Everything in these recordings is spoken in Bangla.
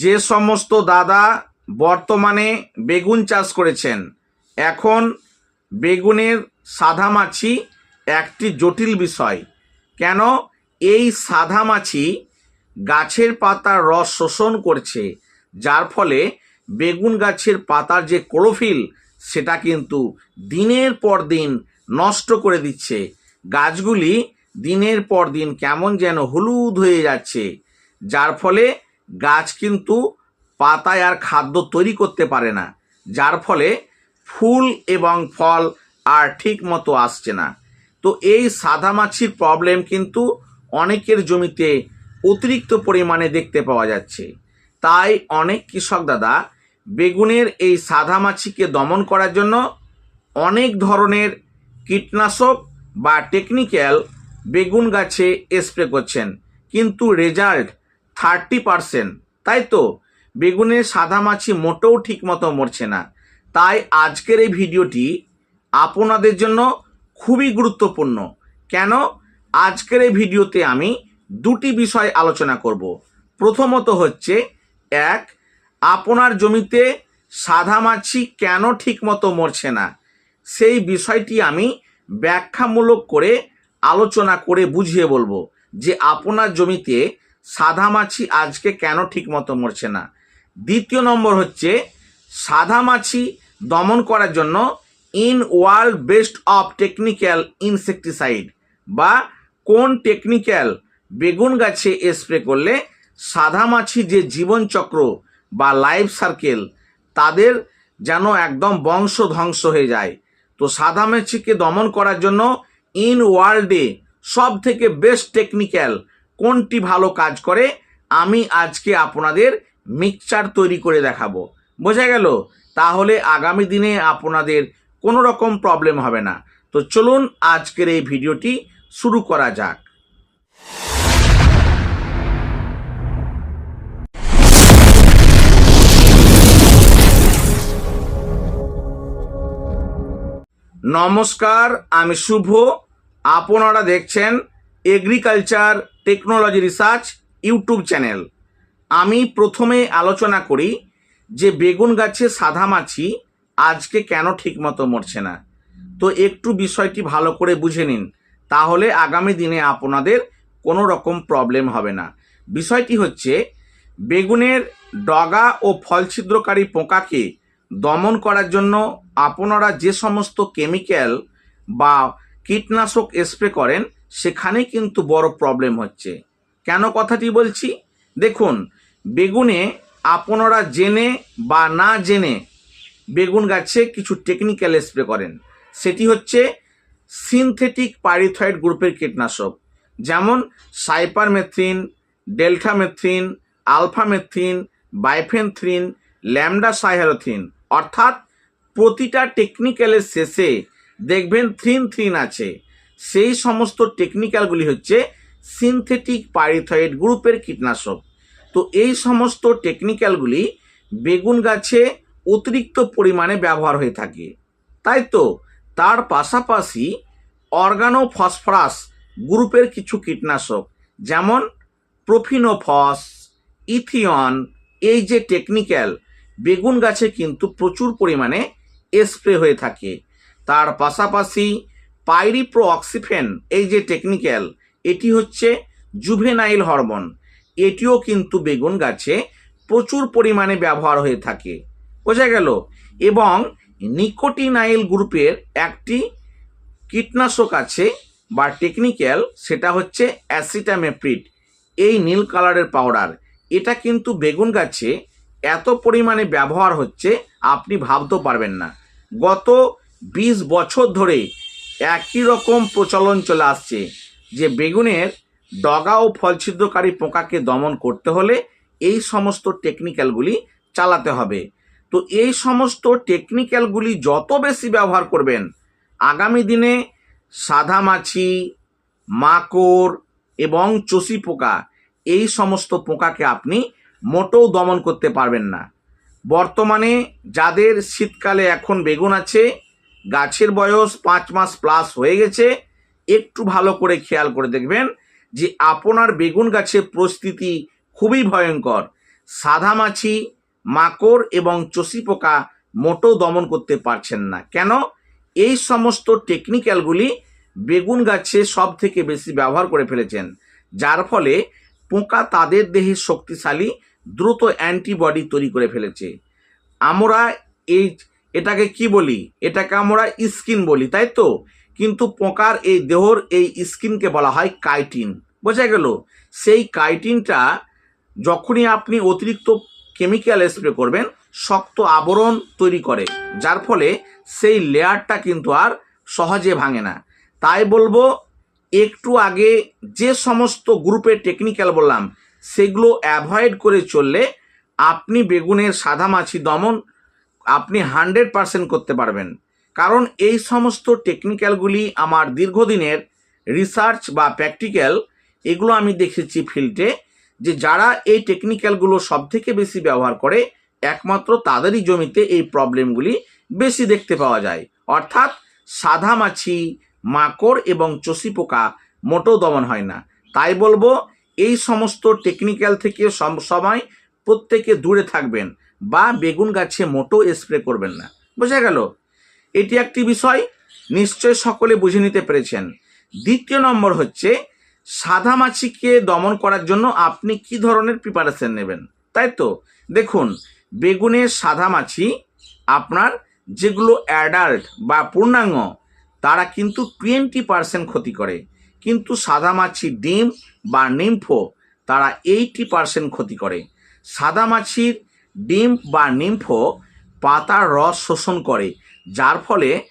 যে সমস্ত দাদা বর্তমানে বেগুন চাষ করেছেন, এখন বেগুনের সাদামাছি একটি জটিল বিষয়। কেন? এই সাদামাছি গাছের পাতার রস শোষণ করছে, যার ফলে বেগুন গাছের পাতার যে ক্লোরোফিল, সেটা কিন্তু দিনের পর দিন নষ্ট করে দিচ্ছে। গাছগুলি দিনের পর দিন কেমন যেন হলুদ হয়ে যাচ্ছে, যার ফলে গাছ কিন্তু পাতায় আর খাদ্য তৈরি করতে পারে না, যার ফলে ফুল এবং ফল আর ঠিক মতো আসছে না। তো এই সাদামাছির প্রবলেম কিন্তু অনেকের জমিতে অতিরিক্ত পরিমাণে দেখতে পাওয়া যাচ্ছে। তাই অনেক কৃষক দাদা বেগুনের এই সাদামাছিকে দমন করার জন্য অনেক ধরনের কীটনাশক বা টেকনিক্যাল বেগুন গাছে স্প্রে করছেন। কিন্তু রেজাল্ট থার্টি পারসেন্ট। তাই তো? বেগুনের সাদা মাছি মোটেও ঠিকমতো মরছে না। তাই আজকের এই ভিডিওটি আপনাদের জন্য খুবই গুরুত্বপূর্ণ। কেন? আজকের এই ভিডিওতে আমি দুটি বিষয় আলোচনা করব। প্রথমত হচ্ছে, এক, আপনার জমিতে সাদা মাছি কেন ঠিকমতো মরছে না? সেই বিষয়টি আমি ব্যাখ্যামূলক করে আলোচনা করে বুঝিয়ে বলব যে আপনার জমিতে সাদামাছি আজকে কেন ঠিকমতো মরছে না? দ্বিতীয় নম্বর হচ্ছে সাদামাছি দমন করার জন্য in world best of technical insecticide বা কোন টেকনিক্যাল বেগুন গাছে স্প্রে করলে সাদামাছি যে জীবনচক্র বা লাইফ সার্কেল তাদের যেন একদম বংশ ধ্বংস হয়ে যায়। তো সাদা মাছিকে দমন করার জন্য ইন ওয়ার্ল্ডে সব থেকে বেস্ট টেকনিক্যাল কোনটি ভালো কাজ করে, আমি আজকে আপনাদের মিক্সচার তৈরি করে দেখাবো। বোঝা গেল? তাহলে আগামী দিনে আপনাদের কোনো রকম প্রবলেম হবে না। তো চলুন আজকের এই ভিডিওটি শুরু করা যাক। নমস্কার, আমি শুভ। আপনারা দেখছেন agriculture, technology research, YouTube channel. আমি প্রথমে আলোচনা করি যে বেগুন গাছে সাদামাছি আজকে কেন ঠিকমতো মরছে না। তো একটু বিষয়টি ভালো করে বুঝে নিন, তাহলে আগামী দিনে আপনাদের কোনো রকম প্রবলেম হবে না। বিষয়টি হচ্ছে, বেগুনের ডগা ও ফল ছিদ্রকারী পোকাকে দমন করার জন্য আপনারা যে সমস্ত কেমিক্যাল বা কীটনাশক স্প্রে করেন সেখানে কিন্তু বড় প্রবলেম হচ্ছে। কেন কথাটি বলছি? দেখুন, বেগুনে আপনারা জেনে বা না জেনে বেগুন গাছে কিছু টেকনিক্যাল স্প্রে করেন। সেটি হচ্ছে সিনথেটিক পাইরিথয়েড গ্রুপের কীটনাশক। যেমন cypermethrin, deltamethrin, alphamethrin, bifenthrin, lambda cyhalothrin অর্থাৎ প্রতিটা টেকনিক্যালের শেষে দেখবেন থ্রিন থ্রিন আছে। সেই সমস্ত টেকনিক্যালগুলি হচ্ছে সিনথেটিক পাইরিথয়েড গ্রুপের কীটনাশক। তো এই সমস্ত টেকনিক্যালগুলি বেগুন গাছে অতিরিক্ত পরিমাণে ব্যবহার হয়ে থাকে। তাই তো? তার পাশাপাশি অর্গানো ফসফরাস গ্রুপের কিছু কীটনাশক, যেমন প্রোফিনোফস ইথিয়ন এই যে টেকনিক্যাল বেগুন গাছে কিন্তু প্রচুর পরিমাণে স্প্রে হয়ে থাকে। তার পাশাপাশি পাইরিপ্রো অক্সিফেন এই যে টেকনিক্যাল এটি হচ্ছে জুভেনাইল হরমোন এটিও কিন্তু বেগুন গাছে প্রচুর পরিমাণে ব্যবহার হয়ে থাকে। বোঝা গেল? এবং নিকোটিনাইল গ্রুপের একটি কীটনাশক আছে, বা টেকনিক্যাল সেটা হচ্ছে অ্যাসিটামেপ্রিড এই নীল কালারের পাউডার এটা কিন্তু বেগুন গাছে এত পরিমাণে ব্যবহার হচ্ছে, আপনি ভাবতেও পারবেন না। গত বিশ বছর ধরে একই রকম প্রচলন চলে আসছে, যে বেগুনের ডগা ও ফলছিদ্রকারী পোকাকে দমন করতে হলে এই সমস্ত টেকনিক্যালগুলি চালাতে হবে। তো এই সমস্ত টেকনিক্যালগুলি যত বেশি ব্যবহার করবেন, আগামী দিনে সাদা মাছি মাকড় এবং চষি পোকা, এই সমস্ত পোকাকে আপনি মোটেও দমন করতে পারবেন না। বর্তমানে যাদের শীতকালে এখন বেগুন আছে গাছের বয়স পাঁচ মাস প্লাস হয়ে গেছে। একটু ভালো করে খেয়াল করে দেখবেন যে আপনার বেগুন গাছের পরিস্থিতি খুবই ভয়ঙ্কর। সাদামাছি মাকড় এবং চষি পোকা মোটেও দমন করতে পারছেন না। কেন? এই সমস্ত টেকনিক্যালগুলি বেগুন গাছে সব থেকে বেশি ব্যবহার করে ফেলেছেন। যার ফলে পোকা তাদের দেহে শক্তিশালী, দ্রুত অ্যান্টিবডি তৈরি করে ফেলেছে। আমরা এই এটাকে কি বলি? এটাকে আমরা স্কিন বলি, তাই তো? কিন্তু পোকার এই দেহর এই স্কিনকে বলা হয় কাইটিন। বোঝা গেল? সেই কাইটিনটা যখনই আপনি অতিরিক্ত কেমিক্যাল স্প্রে করবেন, শক্ত আবরণ তৈরি করে। যার ফলে সেই লেয়ারটা কিন্তু আর সহজে ভাঙে না। তাই বলব, একটু আগে যে সমস্ত গ্রুপের টেকনিক্যাল বললাম, সেগুলো অ্যাভয়েড করে চললে আপনি বেগুনের সাদা মাছি দমন আপনি হান্ড্রেড পারসেন্ট করতে পারবেন। কারণ এই সমস্ত টেকনিক্যালগুলি আমার দীর্ঘদিনের রিসার্চ বা প্র্যাকটিক্যাল, এগুলো আমি দেখেছি ফিল্ডে যে যারা এই টেকনিক্যালগুলো সব থেকে বেশি ব্যবহার করে, একমাত্র তাদেরই জমিতে এই প্রবলেমগুলি বেশি দেখতে পাওয়া যায়। অর্থাৎ সাদা মাছি, মাকড় এবং চষি পোকা মোটেও দমন হয় না। তাই বলব, এই সমস্ত টেকনিক্যাল থেকে সব সময় প্রত্যেকে দূরে থাকবেন। বা বেগুন গাছে মোটো স্প্রে করবেন না। বোঝা গেল? এটি একটি বিষয়, নিশ্চয় সকলে বুঝে নিতে পেরেছেন। দ্বিতীয় নম্বর হচ্ছে, সাদা মাছিকে দমন করার জন্য আপনি কি ধরনের প্রিপারেশন নেবেন? তাই তো? দেখুন, বেগুনের সাদা মাছি আপনার যেগুলো অ্যাডাল্ট বা পূর্ণাঙ্গ, তারা কিন্তু টোয়েন্টি পার্সেন্ট ক্ষতি করে। কিন্তু সাদা মাছি ডিম বা নিম্ফো, তারা এইটি পার্সেন্ট ক্ষতি করে। সাদা মাছির ডিম বা নিম্ফো পাতার রস শোষণ করে, যার ফলে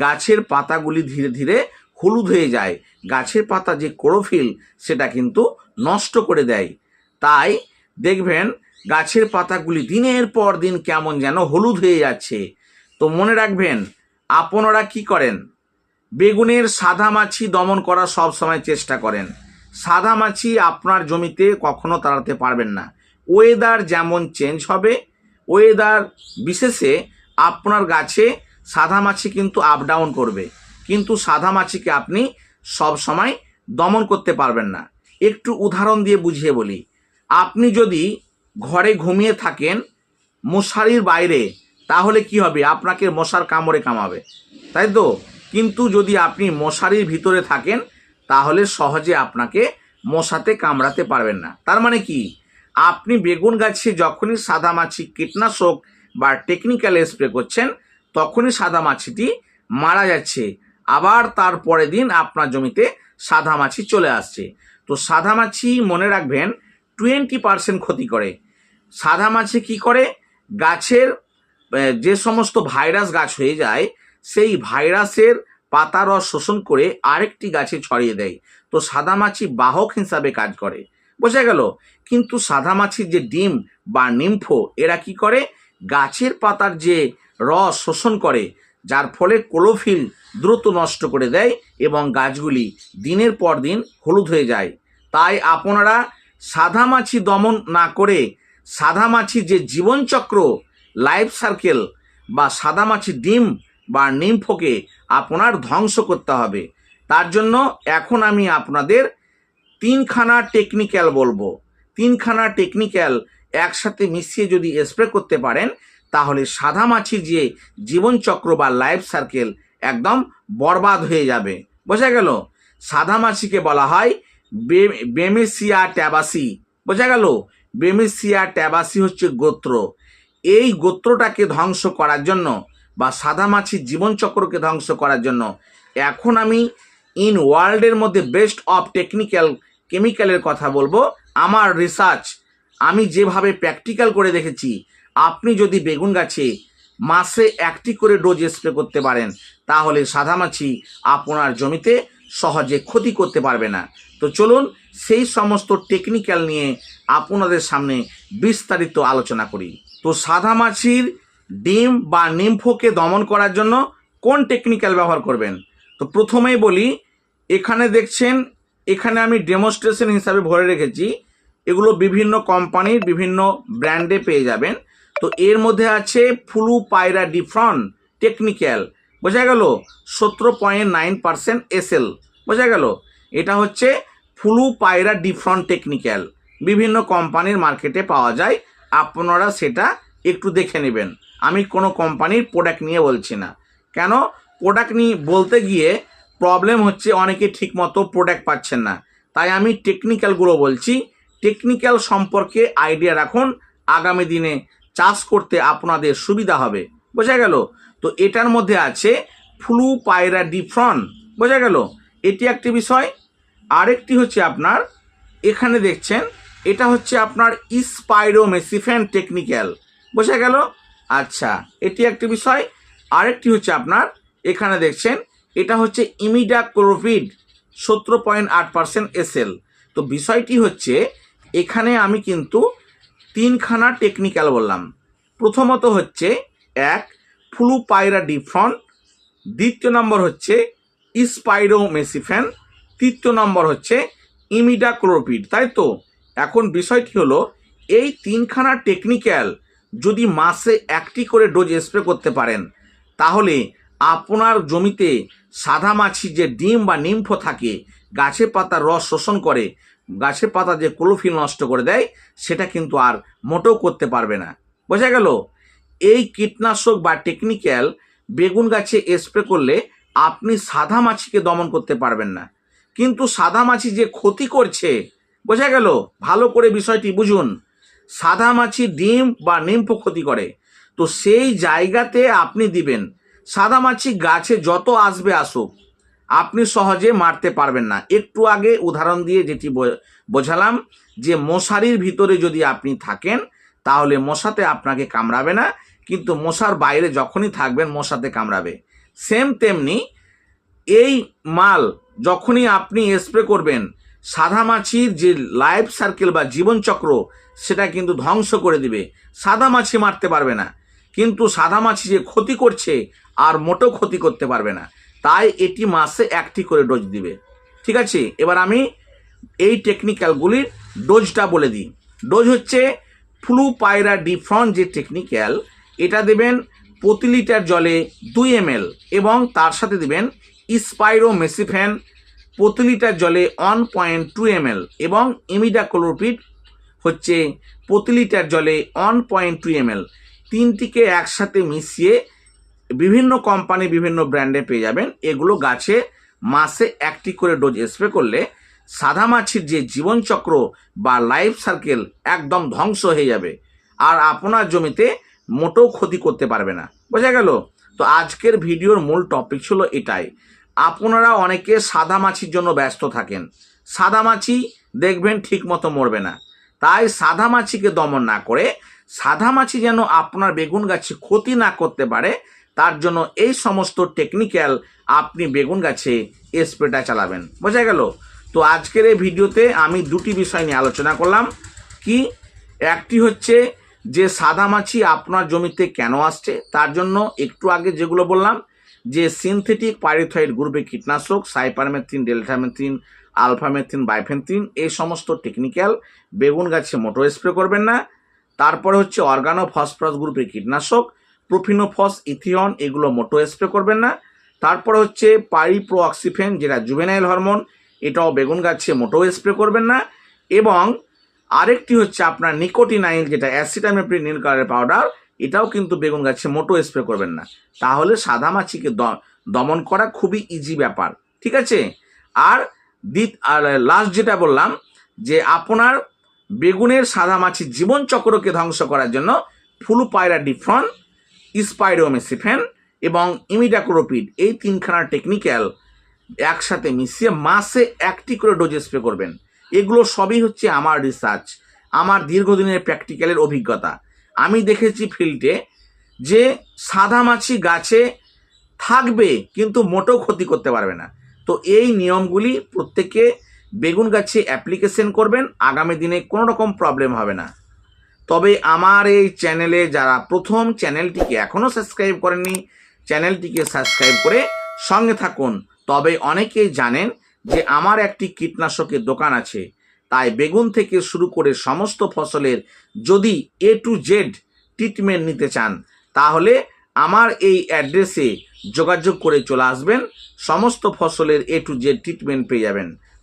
গাছের পাতাগুলি ধীরে ধীরে হলুদ হয়ে যায়। গাছের পাতা যে ক্লোরোফিল, সেটা কিন্তু নষ্ট করে দেয়। তাই দেখবেন গাছের পাতাগুলি দিনের পর দিন কেমন যেন হলুদ হয়ে যাচ্ছে। তো মনে রাখবেন, আপনারা কি করেন? বেগুনের সাদা মাছি দমন করার সব সময় চেষ্টা করেন। সাদা মাছি আপনার জমিতে কখনো তাড়াতে পারবেন না। ওয়েদার যেমন চেঞ্জ হবে ওয়েদার বিশেষে আপনার গাছে সাদা মাছি কিন্তু আপ ডাউন করবে। কিন্তু সাদা মাছিকে আপনি সব সময় দমন করতে পারবেন না। একটু উদাহরণ দিয়ে বুঝিয়ে বলি। আপনি যদি ঘরে ঘুমিয়ে থাকেন মশারির বাইরে, তাহলে কি হবে? আপনাকে মশার কামড়ে কামাবে। তাই তো? কিন্তু যদি আপনি মশারির ভিতরে থাকেন, তাহলে সহজে আপনাকে মশাতে কামড়াতে পারবেন না। তার মানে কি? আপনি বেগুন গাছে যখনই সাদা মাছি কীটনাশক বা টেকনিক্যাল স্প্রে করছেন, তখনই সাদা মাছিটি মারা যাচ্ছে। আবার তার পরের দিন আপনার জমিতে সাদা মাছি চলে আসছে। তো সাদা মাছি মনে রাখবেন টোয়েন্টি পার্সেন্ট ক্ষতি করে। সাদা মাছি কি করে? গাছের যে সমস্ত ভাইরাস গাছ হয়ে যায়, সেই ভাইরাসের পাতা রস শোষণ করে আরেকটি গাছে ছড়িয়ে দেয়। তো সাদা মাছি বাহক হিসাবে কাজ করে। বোঝা গেল। কিন্তু সাদা মাছির যে ডিম বা নিম্ফো, এরা কি করে? গাছের পাতার যে রস শোষণ করে, যার ফলে ক্লোরোফিল দ্রুত নষ্ট করে দেয় এবং গাছগুলি দিনের পর দিন হলুদ হয়ে যায়। তাই আপনারা সাদা মাছি দমন না করে সাদা মাছি যে জীবনচক্র, লাইফ সার্কেল বা সাদা মাছি ডিম বা নিম্ফোকে আপনার ধ্বংস করতে হবে। তার জন্য এখন আমি আপনাদের তিনখানা টেকনিক্যাল বলব। তিনখানা টেকনিক্যাল একসাথে মিশিয়ে যদি স্প্রে করতে পারেন, তাহলে সাদা মাছির যে জীবনচক্র বা লাইফ সার্কেল একদম বরবাদ হয়ে যাবে। বোঝা গেল? সাদা মাছিকে বলা হয় বেমেসিয়া ট্যাবাসি। বোঝা গেল? বেমেসিয়া ট্যাবাসি হচ্ছে গোত্র। এই গোত্রটাকে ধ্বংস করার জন্য বা সাদা মাছির জীবনচক্রকে ধ্বংস করার জন্য এখন আমি ইন ওয়ার্ল্ডের মধ্যে বেস্ট অফ টেকনিক্যাল কেমিক্যালের কথা বলব। আমার রিসার্চ আমি যেভাবে প্র্যাকটিক্যাল করে দেখেছি, আপনি যদি বেগুন গাছে মাসে একটি করে ডোজ স্প্রে করতে পারেন, তাহলে সাদা মাছি আপনার জমিতে সহজে ক্ষতি করতে পারবে না। তো চলুন, সেই সমস্ত টেকনিক্যাল নিয়ে আপনাদের সামনে বিস্তারিত আলোচনা করি। তো সাদা মাছির ডিম বা নিম্ফোকে দমন করার জন্য কোন টেকনিক্যাল ব্যবহার করবেন? তো প্রথমেই বলি, এখানে দেখছেন এখানে আমি ডেমনস্ট্রেশন হিসাবে ভরে রেখেছি। এগুলো বিভিন্ন কোম্পানির বিভিন্ন ব্র্যান্ডে পেয়ে যাবেন। তো এর মধ্যে আছে ফুলু পায়রা ডিফ্রন টেকনিক্যাল বোঝা গেল? সতেরো পয়েন্ট নাইন পার্সেন্ট এসএল বোঝা গেল? এটা হচ্ছে ফুলু পায়রা ডিফ্রন টেকনিক্যাল বিভিন্ন কোম্পানির মার্কেটে পাওয়া যায়। আপনারা সেটা একটু দেখে নেবেন। আমি কোনো কোম্পানির প্রোডাক্ট নিয়ে বলছি না। কেন? প্রোডাক্ট নিয়ে বলতে গিয়ে প্রবলেম হচ্ছে অনেকে ঠিকমতো প্রোডাক্ট পাচ্ছেন না। তাই আমি টেকনিক্যালগুলো বলছি। টেকনিক্যাল সম্পর্কে আইডিয়া রাখুন। আগামী দিনে চাষ করতে আপনাদের সুবিধা হবে। বোঝা গেল? তো এটার মধ্যে আছে ফ্লু পায়রা ডিফ্রন বোঝা গেল? এটি একটি বিষয়। আরেকটি হচ্ছে আপনার, এখানে দেখছেন, এটা হচ্ছে আপনার ইস্পাইরোমেসিফেন টেকনিক্যাল বোঝা গেল? আচ্ছা এটি একটি বিষয়। আরেকটি হচ্ছে আপনার, এখানে দেখছেন এটা হচ্ছে ইমিডা ক্লোরোফিড সতেরো পয়েন্ট আট পার্সেন্ট এসএল। তো বিষয়টি হচ্ছে, এখানে আমি কিন্তু তিনখানা টেকনিক্যাল বললাম। প্রথমত হচ্ছে, এক ফ্লু পায়রা ডিফ্রন দ্বিতীয় নম্বর হচ্ছে ইস্পাইরোমেসিফেন তৃতীয় নম্বর হচ্ছে ইমিডা ক্লোরোপিড তাই তো? এখন বিষয়টি হলো, এই তিনখানা টেকনিক্যাল যদি মাসে একটি করে ডোজ স্প্রে করতে পারেন, তাহলে আপনার জমিতে সাদা মাছি যে ডিম বা নিম্ফ থাকে, গাছে পাতার রস শোষণ করে গাছের পাতা যে ক্লোরোফিল নষ্ট করে দেয়, সেটা কিন্তু আর মোটেও করতে পারবে না। বোঝা গেল? এই কীটনাশক বা টেকনিক্যাল বেগুন গাছে স্প্রে করলে আপনি সাদা মাছিকে দমন করতে পারবেন না। কিন্তু সাদা মাছি যে ক্ষতি করছে, বোঝা গেল? ভালো করে বিষয়টি বুঝুন। সাদা মাছি ডিম বা নিম্ফ ক্ষতি করে। তো সেই জায়গাতে আপনি দিবেন। সাদা মাছি গাছে যত আসবে আসুক, আপনি সহজে মারতে পারবেন না। একটু আগে উদাহরণ দিয়ে যেটি বোঝালাম যে মশারির ভিতরে যদি আপনি থাকেন, তাহলে মশাতে আপনাকে কামড়াবে না, কিন্তু মশার বাইরে যখনই থাকবেন, মশাতে কামড়াবে। সেম তেমনি এই মাল যখনই আপনি স্প্রে করবেন সাদা মাছির যে লাইফ সার্কেল বা জীবনচক্র, সেটা কিন্তু ধ্বংস করে দিবে। সাদা মাছি মারতে পারবে না। কিন্তু সাদা মাছি যে ক্ষতি করছে আর মোটেও ক্ষতি করতে পারবে না, তাই এটি মাসে একটি করে ডোজ দিবে। ঠিক আছে? এবার আমি এই টেকনিক্যালগুলির ডোজটা বলে দিই। ডোজ হচ্ছে ফ্লু পায়রা ডিফ্রন যে টেকনিক্যাল এটা দেবেন প্রতি লিটার জলে দুই এম এবং তার সাথে দেবেন ইস্পাইরোমেসিফেন প্রতি লিটার জলে ওয়ান পয়েন্ট টু এম এবং ইমিডাক্লোরপিড হচ্ছে প্রতি লিটার জলে ওয়ান পয়েন্ট টু এম তিনটিকে একসাথে মিশিয়ে বিভিন্ন কোম্পানি বিভিন্ন ব্র্যান্ডে পেয়ে যাবেন। এগুলো গাছে মাসে একটি করে ডোজ স্প্রে করলে সাদা মাছির যে জীবনচক্র বা লাইফ সার্কেল একদম ধ্বংস হয়ে যাবে। আর আপনার জমিতে মোটেও ক্ষতি করতে পারবে না। বোঝা গেল? তো আজকের ভিডিওর মূল টপিক ছিল এটাই। আপনারা অনেকে সাদা মাছির জন্য ব্যস্ত থাকেন। সাদা মাছি দেখবেন ঠিক মতো মরবে না। তাই সাদা মাছিকে দমন না করে সাদা মাছি যেন আপনার বেগুন গাছে ক্ষতি না করতে পারে, তার জন্য এই সমস্ত টেকনিক্যাল আপনি বেগুন গাছে স্প্রেটা চালাবেন। বোঝা গেল? তো আজকের এই ভিডিওতে আমি দুটি বিষয় নিয়ে আলোচনা করলাম। কি? একটি হচ্ছে যে সাদা মাছি আপনার জমিতে কেন আসছে? তার জন্য একটু আগে যেগুলো বললাম, যে সিনথেটিক পাইরিথয়েড গ্রুপে কীটনাশক সাইপারমেথিন ডেল্টামেথিন আলফামেথিন বাইফেন্থিন এই সমস্ত টেকনিক্যাল বেগুন গাছে মোটো স্প্রে করবেন না। তারপরে হচ্ছে অর্গানো ফসফরাস গ্রুপের কীটনাশক, প্রোফিনোফস, ইথিয়ন, এগুলো মোটো স্প্রে করবেন না। তারপরে হচ্ছে পাইপ্রো অক্সিফেন যেটা জুভেনাইল হরমোন, এটাও বেগুন গাছে মোটো স্প্রে করবেন না। এবং আরেকটি হচ্ছে আপনার নিকোটিনাইল, যেটা অ্যাসিটামেপ্রিন নীল কালারের পাউডার, এটাও কিন্তু বেগুন গাছে মোটো স্প্রে করবেন না। তাহলে সাদা মাছিকে দমন করা খুবই ইজি ব্যাপার, ঠিক আছে? আর দ্বিত, আর লাস্ট যেটা বললাম, যে আপনার বেগুনের সাদা মাছির জীবনচক্রকে ধ্বংস করার জন্য ফুলু পায়রা ডিফ্রন, ইস্পাইরোমেসিফেন এবং ইমিডাক্রোপিড এই তিনখানা টেকনিক্যাল একসাথে মিশিয়ে মাসে একটি করে ডোজ স্প্রে করবেন। এগুলো সবই হচ্ছে আমার রিসার্চ আমার দীর্ঘদিনের প্র্যাকটিক্যালের অভিজ্ঞতা। আমি দেখেছি ফিল্ডে যে সাদা মাছি গাছে থাকবে কিন্তু মোটেও ক্ষতি করতে পারবে না। তো এই নিয়মগুলি প্রত্যেকে বেগুন গাছে অ্যাপ্লিকেশন করবেন, আগামী দিনে কোনো রকম প্রবলেম হবে না। তবে আমার এই চ্যানেলে যারা প্রথম চ্যানেলটিকে এখনও সাবস্ক্রাইব করেননি চ্যানেলটিকে সাবস্ক্রাইব করে সঙ্গে থাকুন। তবে অনেকেই জানেন যে আমার একটি কীটনাশকের দোকান আছে। তাই বেগুন থেকে শুরু করে সমস্ত ফসলের যদি এ টু জেড ট্রিটমেন্ট নিতে চান, তাহলে আমার এই অ্যাড্রেসে যোগাযোগ করে চলে আসবেন। সমস্ত ফসলের এ টু জেড ট্রিটমেন্ট পেয়ে যাবেন।